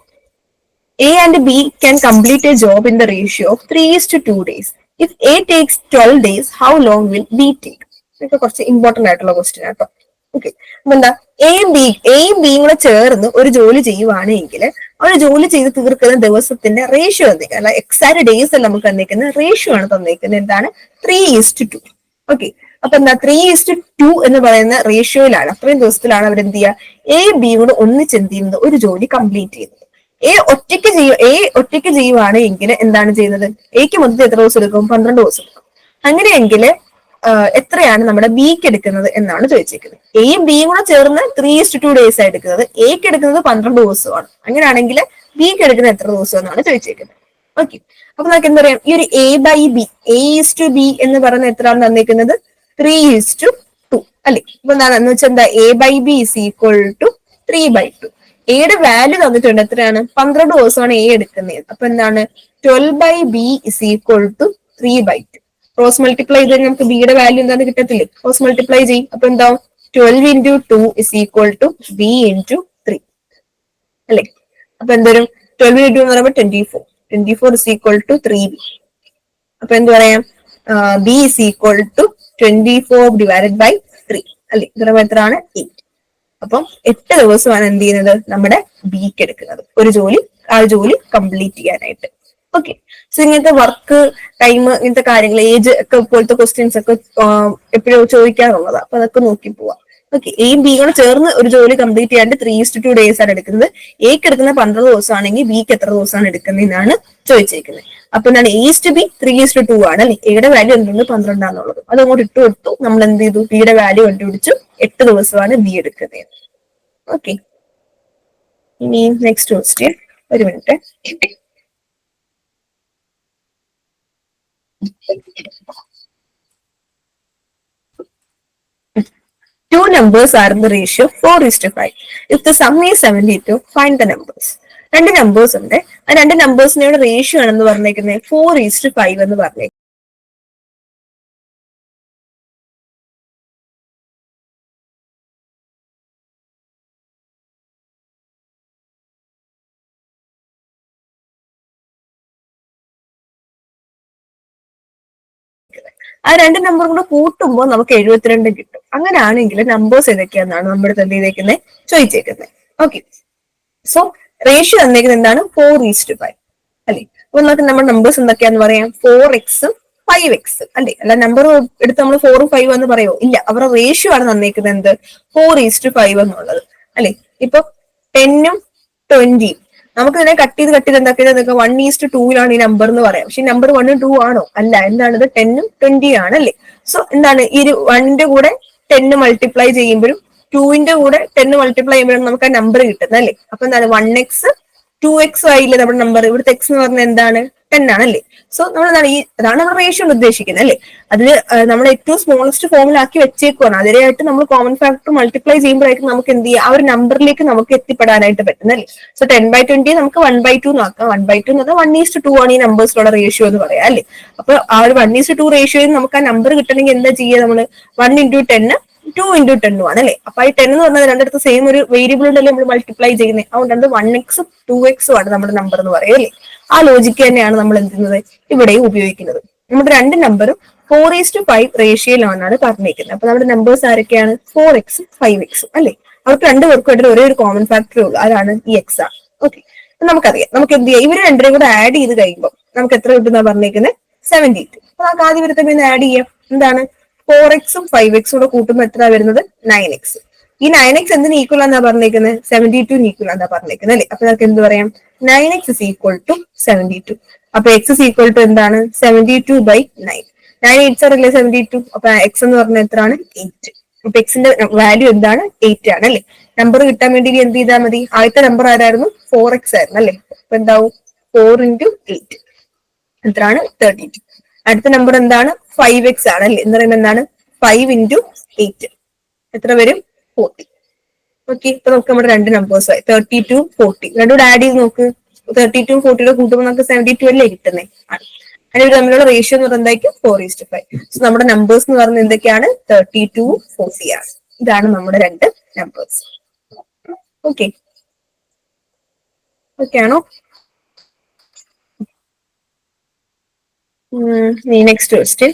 and B can complete a job in the ratio of 3 is to 2 days. If A takes 12 days how long will B take ഇതൊക്കെ കുറച്ച് ഇമ്പോർട്ടന്റ് ആയിട്ടുള്ള ക്വസ്റ്റ്യൻ ആട്ടോ എന്താ എയും ബി എയും ബിയും കൂടെ ചേർന്ന് ഒരു ജോലി ചെയ്യുവാണെങ്കിൽ ഒരു ജോലി ചെയ്ത് തീർക്കുന്ന ദിവസത്തിന്റെ റേഷ്യോ തന്നേക്കുന്നത് അല്ല എക്സാക്ട് ഡേയ്സ് അല്ല നമുക്ക് തന്നേക്കുന്നത് റേഷ്യോ ആണ് തന്നേക്കുന്നത് എന്താണ്? ത്രീ ഈസ്റ്റ് ടു ഓക്കെ അപ്പൊ എന്താ ത്രീ ഈസ്റ്റ് ടു എന്ന് പറയുന്ന റേഷ്യോയിലാണ് അത്രയും ദിവസത്തിലാണ് അവർ എന്ത് ചെയ്യുക എ ബി കൂടെ ഒന്നിച്ച് എന്ത് ചെയ്യുന്നത്? ഒരു ജോലി കംപ്ലീറ്റ് ചെയ്യുന്നത്. എ ഒറ്റയ്ക്ക് ചെയ്യുക എ ഒറ്റയ്ക്ക് ചെയ്യുവാണ് എങ്കിൽ എന്താണ് ചെയ്യുന്നത്? എക്ക് മൊത്തത്തിൽ എത്ര ദിവസം എടുക്കും? പന്ത്രണ്ട് ദിവസം എടുക്കും. അങ്ങനെയെങ്കിൽ എത്രയാണ് നമ്മുടെ ബിക്ക് എടുക്കുന്നത് എന്നാണ് ചോദിച്ചേക്കുന്നത്. എയും ബിയും കൂടെ ചേർന്ന് ത്രീ ഇസ്റ്റ് ടു ഡേയ്സ് ആയി എടുക്കുന്നത്. എക്ക് എടുക്കുന്നത് പന്ത്രണ്ട് ദിവസമാണ്. അങ്ങനെയാണെങ്കിൽ ബിക്ക് എടുക്കുന്നത് എത്ര ദിവസം എന്നാണ് ചോദിച്ചേക്കുന്നത്. ഓക്കെ അപ്പൊ നമുക്ക് എന്താ പറയാം ഈ ഒരു A by B A to B എന്ന് പറയുന്ന എത്രയാണ് തന്നിരിക്കുന്നത്? ത്രീ ഈസ് ടു ടു അല്ലെ? ഇപ്പൊ എന്താണ്? എന്ന് വെച്ചാൽ എന്താ? A by B is equal to three by two എയുടെ വാല്യൂ തന്നിട്ടുണ്ട് എത്രയാണ്? പന്ത്രണ്ട് ദിവസമാണ് എ എടുക്കുന്നത്. അപ്പൊ എന്താണ്? Twelve by B is equal to three by two cross multiply ചെയ്ത് നമുക്ക് ബിയുടെ വാല്യൂ എന്താന്ന് കിട്ടത്തില്ലേ? ക്രോസ് മൾട്ടിപ്ലൈ ചെയ്യും. അപ്പൊ എന്താ? Twelve into two is equal to B into three അല്ലെ? അപ്പൊ എന്തോരും ട്വൽവ് ഇന്റു എന്ന് പറയുമ്പോൾ twenty four twenty four is equal to three B അപ്പൊ എന്ത് പറയാം? B is equal to twenty four divided by three അല്ലെ? ഇത് പറയുമ്പോൾ എത്രയാണ്? എയ്റ്റ് അപ്പം എട്ട് ദിവസമാണ് എന്ത് ചെയ്യുന്നത്? നമ്മുടെ ബിക്ക് എടുക്കുന്നത്. ഒരു ജോലി ആ ജോലി കംപ്ലീറ്റ് ചെയ്യാനായിട്ട്. ഓക്കെ സോ ഇങ്ങനത്തെ വർക്ക് ടൈം ഇങ്ങനത്തെ കാര്യങ്ങൾ ഏജ് ഒക്കെ പോലത്തെ ക്വസ്റ്റ്യൻസ് ഒക്കെ എപ്പോഴും ചോദിക്കാറുള്ളതാണ് അപ്പൊ അതൊക്കെ നോക്കി പോവാം. ഓക്കെ എയും ബി കൂടെ ചേർന്ന് ഒരു ജോലി കംപ്ലീറ്റ് ചെയ്യാണ്ട് ത്രീ ഇസ്റ്റ് ടു ഡേയ്സ് ആണ് എടുക്കുന്നത്. എക്ക് എടുക്കുന്ന പന്ത്രണ്ട് ദിവസമാണെങ്കിൽ ബിക്ക് എത്ര ദിവസമാണ് എടുക്കുന്നതെന്നാണ് ചോദിച്ചേക്കുന്നത്. അപ്പൊ എന്താണ്? Is to B three is to two ആണ് അല്ലെ? എയുടെ വാല്യൂ എന്തുണ്ട്? പന്ത്രണ്ടാന്നുള്ളത് അത് അങ്ങോട്ട് ഇട്ട് കൊടുത്തു. നമ്മൾ എന്ത് ചെയ്തു? ബിയുടെ വാല്യൂ കണ്ടുപിടിച്ചു. എട്ട് ദിവസമാണ് ബി എടുക്കുന്നത്. ഓക്കെ ഇനി നെക്സ്റ്റ് ക്വസ്റ്റ്യൻ ഒരു minute Two numbers are in the ratio 4 is to 5. If the sum is 72, find the numbers. രണ്ട് നമ്പേഴ്സ് ഉണ്ട് ആ രണ്ട് നമ്പേഴ്സിനോട് റേഷ്യോ ആണെന്ന് പറഞ്ഞേക്കുന്നത് ഫോർ ഈസ്റ്റ് ഫൈവ് എന്ന് പറഞ്ഞേക്കുന്നത് ആ രണ്ട് നമ്പറും കൂടെ കൂട്ടുമ്പോൾ നമുക്ക് എഴുപത്തിരണ്ട് കിട്ടും. അങ്ങനെയാണെങ്കിൽ നമ്പേഴ്സ് ഏതൊക്കെയാണെന്നാണ് നമ്മൾ ചെയ്തേക്കുന്നത് ചോദിച്ചേക്കുന്നത് ഓക്കെ സോ റേഷ്യോ തന്നേക്കുന്നത് എന്താണ്? ഫോർ ഈസ്റ്റ് ഫൈവ് അല്ലെ? അപ്പൊ നമുക്ക് നമ്മുടെ നമ്പേഴ്സ് എന്തൊക്കെയാന്ന് പറയാം? ഫോർ എക്സും ഫൈവ് എക്സ് അല്ലെ? അല്ല നമ്പർ എടുത്ത് നമ്മൾ ഫോറും ഫൈവ് എന്ന് പറയോ ഇല്ല. അവരുടെ റേഷ്യോ ആണ് തന്നേക്കുന്നത് എന്ത്? ഫോർ ഈസ്റ്റ് ഫൈവ് എന്നുള്ളത്. അല്ലെ? ഇപ്പൊ ടെന്നും ട്വന്റിയും നമുക്ക് ഇതിനെ കട്ട് ചെയ്ത് കട്ട് ചെയ്ത് എന്താക്കിയത്? വൺ ഈസ്റ്റ് ടൂവിലാണ് ഈ നമ്പർ എന്ന് പറയാം. പക്ഷെ നമ്പർ വണ്ണും ടൂ ആണോ? അല്ല എന്താണ് ഇത് ടെന്നും ട്വന്റി ആണ് അല്ലേ? സോ എന്താണ്? ഈ വണ്ണിന്റെ കൂടെ ടെന്ന് മൾട്ടിപ്ലൈ ചെയ്യുമ്പോഴും ടൂവിന്റെ കൂടെ ടെന്ന് മൾട്ടിപ്ലൈ ചെയ്യുമ്പോഴും നമുക്ക് ആ നമ്പർ കിട്ടുന്നത് അല്ലേ? അപ്പൊ എന്താണ്? വൺ എക്സ് ടു എക്സ് ആയില്ലേ നമ്മുടെ നമ്പർ ഇവിടുത്തെ എക്സ് എന്ന് പറഞ്ഞാൽ എന്താണ്? ടെൻ ആണല്ലേ സോ നമ്മൾ എന്താണ് ഈ അതാണ് നമ്മൾ റേഷ്യോ ഉദ്ദേശിക്കുന്നത് അല്ലേ? അതിൽ നമ്മൾ ഏറ്റവും സ്മോളസ്റ്റ് ഫോമിലാക്കി വെച്ചേക്കുവാണ്. അതിനായിട്ട് നമ്മൾ കോമൺ ഫാക്ടർ മൾട്ടിപ്ലൈ ചെയ്യുമ്പോഴായിരിക്കും നമുക്ക് എന്ത് ചെയ്യുക ആ ഒരു നമ്പറിലേക്ക് നമുക്ക് എത്തിപ്പെടാനായിട്ട് പറ്റുന്നല്ലേ സോ ടെൻ ബൈ ട്വന്റി നമുക്ക് വൺ ബൈ ടു നോക്കാം. വൺ ബൈ ടു എന്ന് വൺ ഈസ്റ്റ് ടു ആണ് ഈ നമ്പേഴ്സിലുള്ള റേഷ്യോ എന്ന് പറയാം അല്ലേ? അപ്പൊ ആ ഒരു വൺ ഈസ്റ്റ് ടു റേഷ്യോയിൽ നമുക്ക് ആ നമ്പർ കിട്ടണമെങ്കിൽ എന്താ ചെയ്യുക നമ്മൾ വൺ ഇന്റു ടെന്ന് ടു ഇന്റു ടെന്നു ആണ് അല്ലെ? അപ്പൊ ഈ ടെൻ എന്ന് പറഞ്ഞാൽ രണ്ടിടത്ത് സെയിം ഒരു വേരിയബിൾ ഉണ്ടല്ലേ നമ്മൾ മൾട്ടിപ്ലൈ ചെയ്യുന്നത്? അതുകൊണ്ട് അത് വൺ എക്സും ടു എക്സും ആണ് നമ്മുടെ നമ്പർ എന്ന് അല്ലേ? ആ ലോജിക്ക് തന്നെയാണ് നമ്മൾ എന്ത് ചെയ്യുന്നത് ഇവിടെ ഉപയോഗിക്കുന്നത്. നമ്മുടെ രണ്ട് നമ്പറും ഫോർ ഈസ് ടു ഫൈവ് റേഷ്യയിലാണെന്നാണ് പറഞ്ഞിരിക്കുന്നത്. അപ്പൊ നമ്മുടെ നമ്പേഴ്സ് ആരൊക്കെയാണ്? ഫോർ എക്സും ഫൈവ് എക്സും അല്ലെ? അവർക്ക് രണ്ട് പേർക്കും ഇടയിൽ ഒരേ ഒരു കോമൺ ഫാക്ടറേ ഉള്ളൂ. അതാണ് ഈ എക്സ് ആണ്. ഓക്കെ നമുക്കറിയാം. നമുക്ക് എന്ത് ചെയ്യാം? ഇവർ രണ്ടിനെയും കൂടെ ആഡ് ചെയ്ത് കഴിയുമ്പോൾ നമുക്ക് എത്ര കിട്ടുന്ന പറഞ്ഞേക്കുന്നത് സെവന്റി എയ്റ്റ് അപ്പൊ നമുക്ക് ആദ്യം ഇവരത്തെ ആഡ് ചെയ്യാം. എന്താണ്? ഫോർ എക്സും ഫൈവ് എക്സും കൂടെ കൂട്ടുമ്പോൾ എത്ര വരുന്നത്? നയൻ എക്സ് ഈ നയൻ എക്സ് എന്തിന് ഈക്വൽ ആണെന്നാ പറഞ്ഞേക്കുന്നത് സെവന്റി ടു ഈക്വൽ ആണെന്നാ പറഞ്ഞേക്കുന്നത് അല്ലെ? അപ്പൊ നമുക്ക് എന്ത് പറയാം? Nine X is equal to seventy two അപ്പൊ എക്സ് ഇസ് ഈക്വൽ ടു എന്താണ്? Seventy two by nine nine eight sir അല്ലേ സെവന്റി ടു അപ്പൊ എക്സ് എന്ന് പറഞ്ഞാൽ എത്രയാണ്? എയ്റ്റ് അപ്പൊ എക്സിന്റെ വാല്യൂ എന്താണ്? എയ്റ്റ് ആണ് അല്ലെ? നമ്പർ കിട്ടാൻ വേണ്ടി എന്ത് ചെയ്താൽ മതി? ആദ്യത്തെ നമ്പർ ആരായിരുന്നു? ഫോർ എക്സ് ആയിരുന്നു അല്ലെ? അപ്പൊ എന്താവും? ഫോർ ഇന്റു എയ്റ്റ് എത്രയാണ്? തേർട്ടി ടു അടുത്ത നമ്പർ എന്താണ്? ഫൈവ് എക്സ് ആണ് അല്ലെ? എന്ന് പറയുമ്പോൾ എന്താണ്? ഫൈവ് ഇന്റു എയ്റ്റ് എത്ര വരും? ഫോർട്ടി ഓക്കെ ഇപ്പൊ നമുക്ക് നമ്മുടെ രണ്ട് നമ്പേഴ്സ് ആയി. തേർട്ടി ടു ഫോർട്ടി രണ്ടുകൂടെ ആഡ് ചെയ്ത് നോക്ക്. തേർട്ടി ടു ഫോർട്ടിയുടെ കൂട്ടുമ്പോൾ നമുക്ക് സെവന്റി ടു അല്ലേ കിട്ടുന്നേ? അതിന് ഒരു തമ്മിലുള്ള റേഷ്യോ എന്ന് പറയുന്നതായിരിക്കും four is to five so നമ്മുടെ നമ്പേഴ്സ് എന്ന് പറയുന്നത് എന്തൊക്കെയാണ്? തേർട്ടി ടു ഫോർട്ടി ആണ്. ഇതാണ് നമ്മുടെ രണ്ട് നമ്പേഴ്സ് ഓക്കെ ഓക്കെ ആണോ? Next question.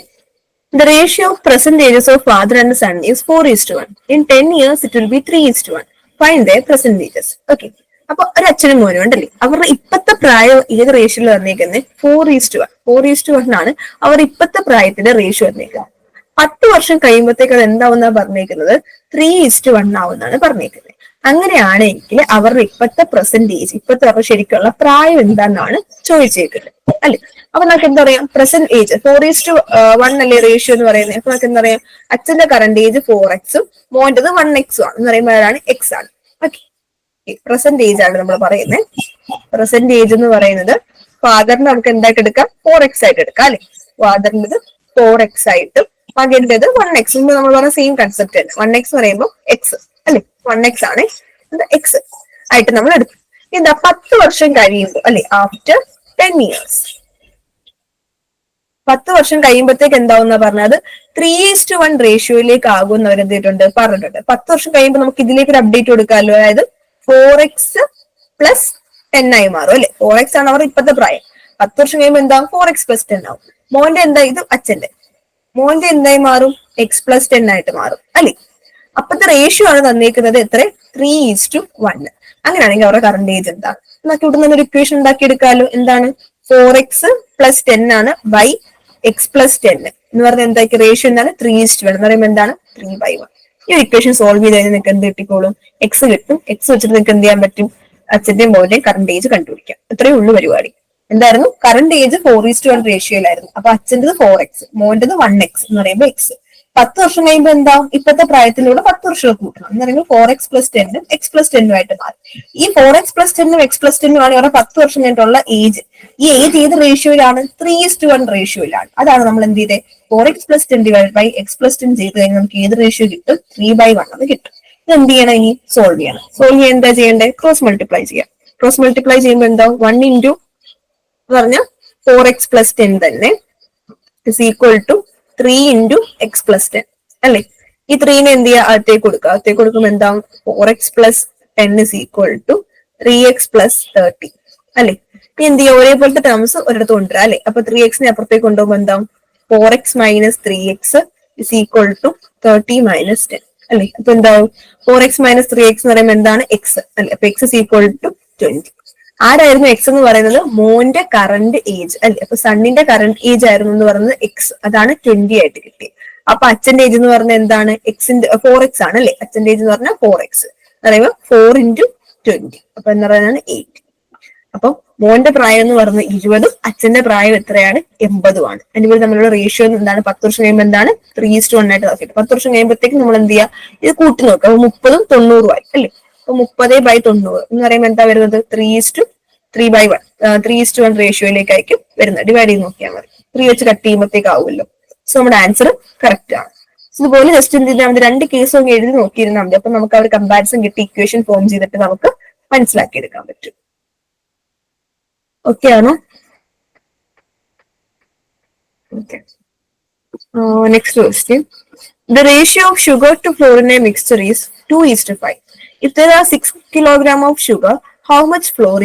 The ratio of present ages of father and son is 4 is to 1. In 10 years, it will be 3 is to 1. Find their present ages. Okay. അപ്പൊ ഒരു അച്ഛനും മോനും ഉണ്ടല്ലേ അവരുടെ ഇപ്പത്തെ പ്രായം ഏത് റേഷ്യോയിൽ വന്നേക്കുന്നത് four is to one four is to one ആണ് അവർ ഇപ്പത്തെ പ്രായത്തിന്റെ റേഷ്യോ വന്നേക്കുക പത്ത് വർഷം കഴിയുമ്പോഴത്തേക്ക് അത് എന്താവുന്ന പറഞ്ഞേക്കുന്നത് ത്രീ ഈസ്റ്റ് വൺ ആവുന്നതാണ് പറഞ്ഞേക്കുന്നത് അങ്ങനെയാണെങ്കിൽ അവരുടെ ഇപ്പത്തെ പ്രസന്റേജ് ഇപ്പത്തെ അവരുടെ ശരിക്കുള്ള പ്രായം എന്താണെന്നാണ് ചോദിച്ചേക്കുന്നത് അല്ലെ അപ്പൊ നമുക്ക് എന്താ പറയാ present age four is to one അല്ലേ റേഷ്യോ എന്ന് പറയുന്നത്. അപ്പൊ നമുക്ക് എന്താ പറയാ അച്ഛന്റെ കറന്റ് ഏജ് ഫോർ എക്സും മോന്റത് വൺ എക്സും ആണ്. എന്ന് പറയുമ്പോൾ ആരാണ് എക്സ് ആണ് ഓക്കെ പ്രസന്റ് ഏജ് ആണ് നമ്മൾ പറയുന്നത് പ്രസന്റ് ഏജ് എന്ന് പറയുന്നത് ഫാദറിന് നമുക്ക് എന്തായിട്ട് എടുക്കാം? ഫോർ എക്സ് ആയിട്ട് എടുക്കാം അല്ലെ? ഫാദറിന്റെത് ഫോർ എക്സ് ആയിട്ടും മകന്റേത് വൺ എക്സ് നമ്മൾ പറഞ്ഞ സെയിം കൺസെപ്റ്റ് തന്നെ. വൺ എക്സ് പറയുമ്പോൾ എക്സ് അല്ലെ? വൺ എക്സ് ആണ്. എക്സ് ആയിട്ട് നമ്മൾ എടുക്കും. എന്താ പത്ത് വർഷം കഴിയുമ്പോൾ അല്ലെ? ആഫ്റ്റർ ടെൻ ഇയേഴ്സ് പത്ത് വർഷം കഴിയുമ്പോഴത്തേക്ക് എന്താവുന്ന പറഞ്ഞത്? ത്രീ ഈസ്റ്റ് വൺ റേഷ്യോയിലേക്ക് ആകുമെന്ന് അവർ എന്തിട്ടുണ്ട്? പറഞ്ഞിട്ടുണ്ട്. പത്ത് വർഷം കഴിയുമ്പോൾ നമുക്ക് ഇതിലേക്ക് ഒരു അപ്ഡേറ്റ് കൊടുക്കാമല്ലോ അതായത് ഫോർ എക്സ് പ്ലസ് ടെൻ ആയി മാറും അല്ലെ? ഫോർ എക്സ് ആണ് അവർ ഇപ്പോഴത്തെ പ്രായം. പത്ത് വർഷം കഴിയുമ്പോൾ എന്താകും ഫോർ എക്സ് പ്ലസ് ടെൻ ആവും. മോന്റെ എന്താ? ഇത് അച്ഛന്റെ മോന്റെ എന്തായി മാറും? എക്സ് പ്ലസ് ടെൻ ആയിട്ട് മാറും. അല്ലെ? അപ്പത്തെ റേഷ്യോ ആണ് തന്നേക്കുന്നത് എത്ര? ത്രീ ഈസ് ടു വൺ അങ്ങനെയാണെങ്കിൽ അവരുടെ കറണ്ട് ഏജ് എന്താ? നമുക്ക് ഇവിടെ നിന്ന് ഒരു ഇക്വേഷൻ ഉണ്ടാക്കി എടുക്കാമല്ലോ എന്താണ്? ഫോർ എക്സ് പ്ലസ് ടെൻ ആണ് ബൈ എക്സ് പ്ലസ് ടെൻ എന്ന് പറഞ്ഞാൽ എന്തായിരിക്കും റേഷ്യോ എന്താണ്? ത്രീ ഇസ് വൺ എന്ന് പറയുമ്പോൾ എന്താണ്? ത്രീ ബൈ വൺ ഈ ഒരു ഇക്വേഷൻ സോൾവ് ചെയ്ത് കഴിഞ്ഞാൽ നിങ്ങൾക്ക് എന്ത് കിട്ടിക്കോളും? എക്സ് കിട്ടും. എക്സ് വെച്ചിട്ട് നിങ്ങൾക്ക് എന്ത് ചെയ്യാൻ പറ്റും? അച്ഛന്റെയും മോന്റെയും കറണ്ട് ഏജ് കണ്ടുപിടിക്കാം. ഇത്രയേ ഉള്ളൂ പരിപാടി. എന്തായിരുന്നു? Current age four is to one റേഷ്യോയിലായിരുന്നു അപ്പൊ അച്ഛന്റെത് ഫോർ എക്സ് മോന്റെ വൺ എക്സ് എന്ന് പറയുമ്പോൾ എക്സ് പത്ത് വർഷം കഴിയുമ്പോൾ എന്താ? ഇപ്പോഴത്തെ പ്രായത്തിലൂടെ പത്ത് വർഷം കൂട്ടണം. എന്ന് പറയുമ്പോൾ ഫോർ എക്സ് പ്ലസ് ടെന്നും എക്സ് പ്ലസ് ടെന്നും ആയിട്ട് മാറും. ഈ ഫോർ എക്സ് പ്ലസ് ടെന്നും എക്സ് പ്ലസ് ടെന്നും ആണ് ഇവരുടെ പത്ത് വർഷം കഴിഞ്ഞിട്ടുള്ള ഏജ് ഈ ഏജ് ഏത് റേഷ്യോയിലാണ് ത്രീ ടു വൺ റേഷ്യോയിലാണ് അതാണ് നമ്മൾ എന്ത് ചെയ്തത് four X plus ten divide by X plus ten ചെയ്ത് കഴിഞ്ഞാൽ നമുക്ക് ഏത് റേഷ്യോ കിട്ടും? ത്രീ ബൈ വൺ എന്ന് കിട്ടും. ഇത് എന്ത് ചെയ്യണം ഇനി? സോൾവ് ചെയ്യണം. സോൾവ് ചെയ്യാൻ എന്താ ചെയ്യേണ്ടത് ക്രോസ് മൾട്ടിപ്ലൈ ചെയ്യാം. ക്രോസ് മൾട്ടിപ്ലൈ ചെയ്യുമ്പോൾ എന്താ വൺ ഇന്റു പറഞ്ഞ ഫോർ എക്സ് പ്ലസ് ടെൻ തന്നെ is equal to three into X plus ten അല്ലേ? ഈ ത്രീനെ എന്ത് ചെയ്യുക അകത്തേക്ക് കൊടുക്കുക. അകത്തേക്ക് കൊടുക്കുമ്പോൾ എന്താ four X plus ten is equal to three X plus thirty അല്ലേ? ഇനി എന്ത് ചെയ്യുക ഒരേപോലത്തെ ടേംസ് ഒരിടത്ത് കൊണ്ടുവരാം അല്ലെ? അപ്പൊ ത്രീ എക്സിനെ അപ്പുറത്തേക്ക് കൊണ്ടുപോകുമ്പോൾ എന്താ? Four X minus three X is equal to thirty minus ten അല്ലെ? അപ്പൊ എന്താവും four X minus three X എന്ന് പറയുമ്പോൾ എന്താണ്? എക്സ് അല്ലെ? അപ്പൊ X is equal to twenty ആരായിരുന്നു എക്സ് എന്ന് പറയുന്നത്? മോന്റെ കറന്റ് ഏജ് അല്ലെ? അപ്പൊ സണ്ണിന്റെ കറന്റ് ഏജ് ആയിരുന്നു എന്ന് പറയുന്നത് എക്സ് അതാണ് ട്വന്റി ആയിട്ട് കിട്ടിയത്. അപ്പൊ അച്ഛന്റെ ഏജ് എന്ന് പറഞ്ഞാൽ എന്താണ്? എക്സിന്റെ ഫോർ എക്സ് ആണ്. അല്ലെ? അച്ഛന്റെ ഏജ് എന്ന് പറഞ്ഞാൽ ഫോർ എക്സ് പറയുമ്പോൾ ഫോർ ഇന്റു ട്വന്റി അപ്പൊ എന്ന് പറയുന്നത് എയ്റ്റ് അപ്പം മോന്റെ പ്രായം എന്ന് പറയുന്നത് ഇരുപതും അച്ഛന്റെ പ്രായം എത്രയാണ്? എൺപതുമാണ്. അതിനുപോലെ നമ്മളുടെ റേഷ്യോ എന്താണ്? പത്ത് വർഷം കഴിയുമ്പോൾ എന്താണ്? ത്രീ ടു വൺ ആയിട്ട് നോക്കിയിട്ട് പത്ത് വർഷം കഴിയുമ്പോഴത്തേക്ക് നമ്മൾ എന്ത് ചെയ്യുക ഇത് കൂട്ടി നോക്കുക. അപ്പൊ മുപ്പതും തൊണ്ണൂറും ആയി അല്ലേ? അപ്പൊ മുപ്പത് ബൈ തൊണ്ണൂറ്. എന്ന് പറയുമ്പോൾ എന്താ വരുന്നത്? Three two three by one three two one റേഷ്യോയിലേക്കായിരിക്കും വരുന്നത്. ഡിവൈഡ് ചെയ്ത് നോക്കിയാൽ മതി. ത്രീ വെച്ച് കട്ട് ചെയ്യുമ്പോഴത്തേക്ക് ആവുമല്ലോ. സോ നമ്മുടെ ആൻസർ കറക്റ്റ് ആണ്. ഇതുപോലെ ജസ്റ്റ് എന്ത് ചെയ്താൽ മതി? രണ്ട് കേസും എഴുതി നോക്കിയിരുന്നാൽ മതി. അപ്പൊ നമുക്ക് അവർ കമ്പാരിസൺ കിട്ടി ഇക്വേഷൻ ഫോം ചെയ്തിട്ട് നമുക്ക് മനസ്സിലാക്കി എടുക്കാൻ പറ്റും. ഓക്കെ ആണോ okay next question The ratio of sugar to flour in a mixture is 2 is to 5. If there are 6 kilogram of sugar, how much flour.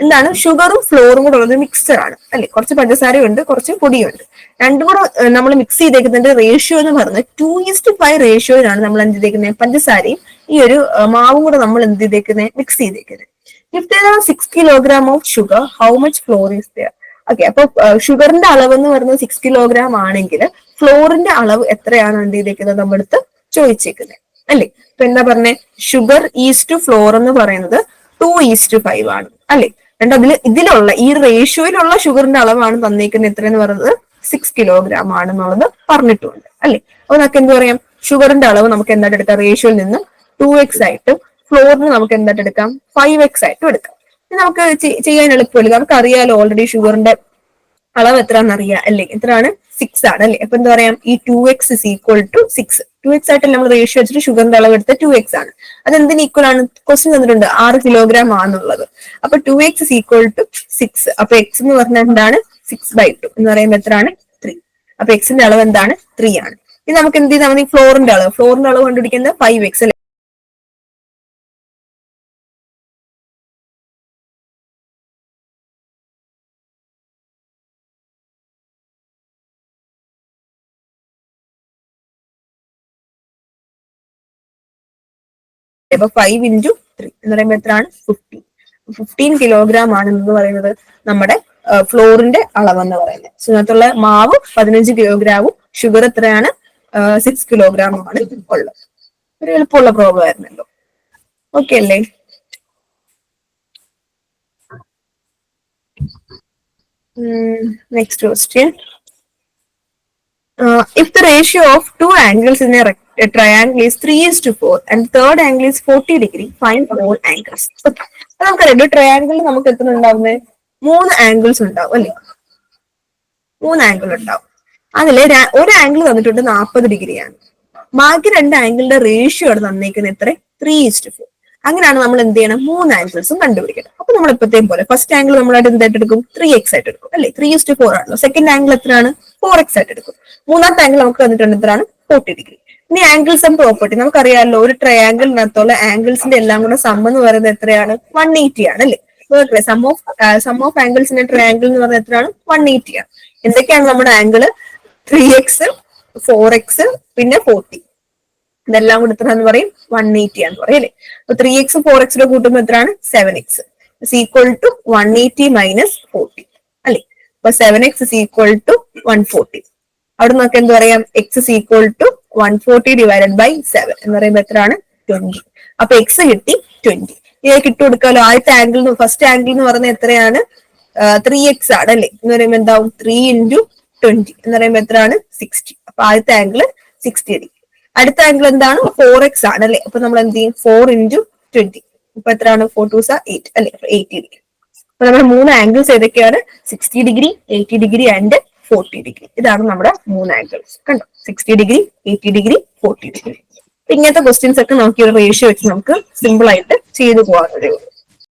എന്താണ്? ഷുഗറും ഫ്ലോറും കൂടെ ഉള്ളത് മിക്സ്ചർ ആണ്. അല്ലെ? കുറച്ച് പഞ്ചസാരയുണ്ട് കുറച്ച് പൊടിയുണ്ട് രണ്ടും കൂടെ നമ്മൾ മിക്സ് ചെയ്തേക്കുന്നതിന്റെ റേഷ്യോ എന്ന് പറഞ്ഞാൽ ടു ഈസ്റ്റ് ഫൈവ് റേഷ്യോയിലാണ് നമ്മൾ എന്ത് ചെയ്തേക്കുന്നത് പഞ്ചസാരയും ഈ ഒരു മാവും കൂടെ നമ്മൾ എന്ത് ചെയ്തേക്കുന്നത് മിക്സ് ചെയ്തേക്കുന്നത് if there are six kilogram of sugar how much flour is there okay അപ്പൊ ഷുഗറിന്റെ അളവ് എന്ന് പറയുന്നത് സിക്സ് കിലോഗ്രാം ആണെങ്കിൽ ഫ്ലോറിന്റെ അളവ് എത്രയാണ് എന്ത് ചെയ്തേക്കുന്നത് നമ്മുടെ അടുത്ത് ചോദിച്ചേക്കുന്നത് അല്ലേ? ഇപ്പൊ എന്താ പറഞ്ഞേ? ഷുഗർ ഈസ് ടു ഫ്ലോർ എന്ന് പറയുന്നത് ടു ഈസ് ടു ഫൈവ് ആണ്. അല്ലേ? രണ്ട് അതിൽ ഇതിലുള്ള ഈ റേഷ്യോയിലുള്ള ഷുഗറിന്റെ അളവാണ് തന്നേക്കുന്നത് എത്രയെന്ന് പറയുന്നത്? സിക്സ് കിലോഗ്രാം ആണെന്നുള്ളത് പറഞ്ഞിട്ടുണ്ട്. അല്ലേ? അപ്പൊ നമുക്ക് എന്ത് പറയാം? ഷുഗറിന്റെ അളവ് നമുക്ക് എന്തായിട്ട് എടുക്കാം റേഷ്യോയിൽ നിന്ന് ടു എക്സ് ആയിട്ടും ഫ്ലോറിന് നമുക്ക് എന്തായിട്ട് എടുക്കാം? ഫൈവ് എക്സ് ആയിട്ടും എടുക്കാം. നമുക്ക് ചെയ്യാൻ എളുപ്പമല്ലേ നമുക്ക് അറിയാലോ ഓൾറെഡി ഷുഗറിന്റെ അളവ് എത്രയാണെന്ന് അറിയാം അല്ലേ? എത്രയാണ് സിക്സ് ആണ് അല്ലേ? അപ്പൊ എന്താ പറയാം? ഈ two x is equal to six two x ആയിട്ട് നമ്മൾ റേഷ്യോ വെച്ചിട്ട് ഷുഗറിന്റെ അളവ് എടുത്ത ടു എക്സ് ആണ്. അത് എന്തിന് ഈക്വൽ ആണ്? ക്വസ്റ്റ്യൻ തന്നിട്ടുണ്ട്. ആറ് കിലോഗ്രാം ആണെന്നുള്ളത്. അപ്പൊ two x is equal to six അപ്പൊ എക്സ് എന്ന് പറഞ്ഞാൽ എന്താണ്? സിക്സ് ബൈ ടു എന്ന് പറയുമ്പോൾ എത്രയാണ്? ത്രീ അപ്പൊ എക്സിന്റെ അളവ് എന്താണ്? ത്രീ ആണ്. ഇനി നമുക്ക് എന്ത് ചെയ്താൽ മതി? ഫ്ലോറിന്റെ അളവ്. ഫ്ലോറിന്റെ അളവ് കണ്ടുപിടിക്കുന്നത് ഫൈവ് എക്സ് അപ്പൊ ഫൈവ് ഇന്റു ത്രീ എന്ന് പറയുമ്പോൾ എത്രയാണ്? ഫിഫ്റ്റീൻ ഫിഫ്റ്റീൻ കിലോഗ്രാം ആണ് എന്ന് പറയുന്നത് നമ്മുടെ ഫ്ലോറിന്റെ അളവെന്ന് പറയുന്നത്. സോ ഇതിനകത്തുള്ള മാവ് പതിനഞ്ച് കിലോഗ്രാമും ഷുഗർ എത്രയാണ്? സിക്സ് കിലോഗ്രാം ആണ് ഉള്ളത്. ഒരു എളുപ്പമുള്ള പ്രോബ്ലം ആയിരുന്നല്ലോ. ഓക്കെ അല്ലേ? Next question uh, if the ratio of two angles in a, a triangle is 3 is to 4 and third angle is 40 degree, find all angles. Okay. നമുക്കറിയാം ഒരു നമുക്ക് എത്ര ഉണ്ടാവുന്നത് മൂന്ന് ആംഗിൾസ് ഉണ്ടാവും അല്ലേ? മൂന്ന് ആംഗിൾ ഉണ്ടാവും. അതിൽ ഒരു ആംഗിൾ തന്നിട്ടുണ്ട് നാൽപ്പത് ഡിഗ്രിയാണ് ബാക്കി രണ്ട് ആംഗിളിന്റെ റേഷ്യോ ആണ് തന്നേക്കുന്നത് എത്ര? ത്രീ ഇസ്റ്റ് ഫോർ അങ്ങനെയാണ് നമ്മൾ എന്ത് ചെയ്യണം? മൂന്ന് ആംഗിൾസും കണ്ടുപിടിക്കണം അപ്പൊ നമ്മൾ ഇപ്പോഴത്തെയും പോലെ ഫസ്റ്റ് ആംഗിൾ നമ്മളായിട്ട് എന്തായിട്ട് എടുക്കും ത്രീ എക്സ് ആയിട്ട് എടുക്കും അല്ലെ? ത്രീ ടു ഫോർ ആണല്ലോ. സെക്കൻഡ് ആംഗിൾ എത്രയാണ്? ഫോർ എക്സ് ആയിട്ട് എടുക്കും. മൂന്നാമത്തെ ആംഗിൾ നമുക്ക് തന്നിട്ടുണ്ട് എത്രയാണ് ഫോർട്ടി ഡിഗ്രി ഇനി ആംഗിൾസ് ആൻഡ് പ്രോപ്പർട്ടി നമുക്കറിയാമല്ലോ ഒരു ട്രയാങ്കിളിനകത്തുള്ള ആംഗിൾസിന്റെ എല്ലാം കൂടെ സം എന്ന് പറയുന്നത് എത്രയാണ്? വൺ എയ്റ്റി ആണ് അല്ലേ? സം ഓഫ് സം ഓഫ് ആംഗിൾസിന്റെ ട്രയാങ്കിൾ എന്ന് പറയുന്നത് എത്രയാണ്? വൺ എയ്റ്റി ആണ്. എന്തൊക്കെയാണ് നമ്മുടെ angle three x four x പിന്നെ ഫോർട്ടി ഇതെല്ലാം കൊടുത്തതാന്ന് എന്ന് പറയും? വൺ എയ്റ്റി ആന്ന് പറയും അല്ലേ? അപ്പൊ ത്രീ എക്സ് ഫോർ എക്സിന്റെ കൂട്ടുമ്പോൾ എത്രയാണ്? Seven x is equal to one eighty minus forty അല്ലേ? അപ്പൊ seven x is equal to one forty അവിടെ നമുക്ക് എന്ത് പറയാം? X is equal to one forty divided by seven എന്ന് പറയുമ്പോൾ എത്രയാണ്? ട്വന്റി അപ്പൊ എക്സ് കിട്ടി ട്വന്റി ഇതിനെ ഇട്ട് കൊടുക്കാമല്ലോ ആദ്യത്തെ ആംഗിൾ ഫസ്റ്റ് ആംഗിൾ എന്ന് പറയുന്നത് എത്രയാണ്? ത്രീ എക്സ് ആണ് അല്ലേ? എന്ന് പറയുമ്പോൾ എന്താവും? ത്രീ ഇന്റു ട്വന്റി എന്ന് പറയുമ്പോൾ എത്രയാണ്? സിക്സ്റ്റി അപ്പൊ ആദ്യത്തെ ആംഗിൾ സിക്സ്റ്റി ഡിഗ്രി. അടുത്ത ആംഗിൾ എന്താണ്? ഫോർ എക്സ് ആണ് അല്ലെ? അപ്പൊ നമ്മൾ എന്ത് ചെയ്യും? ഫോർ ഇന്റു ട്വന്റി ഇപ്പൊ എത്രയാണ്? ഫോർ ടു എയ്റ്റ് അല്ലെ? Eighty degree. അപ്പൊ നമ്മുടെ മൂന്ന് ആംഗിൾസ് ഏതൊക്കെയാണ്? Sixty degree eighty degree and forty degree. ഇതാണ് നമ്മുടെ മൂന്ന് ആംഗിൾസ് കണ്ടോ? Sixty degree eighty degree forty degree. ഇങ്ങനത്തെ ക്വസ്റ്റ്യൻസ് ഒക്കെ നമുക്ക് ഒരു റേഷ്യോ വെച്ച് നമുക്ക് സിമ്പിൾ ആയിട്ട് ചെയ്തു പോകാൻ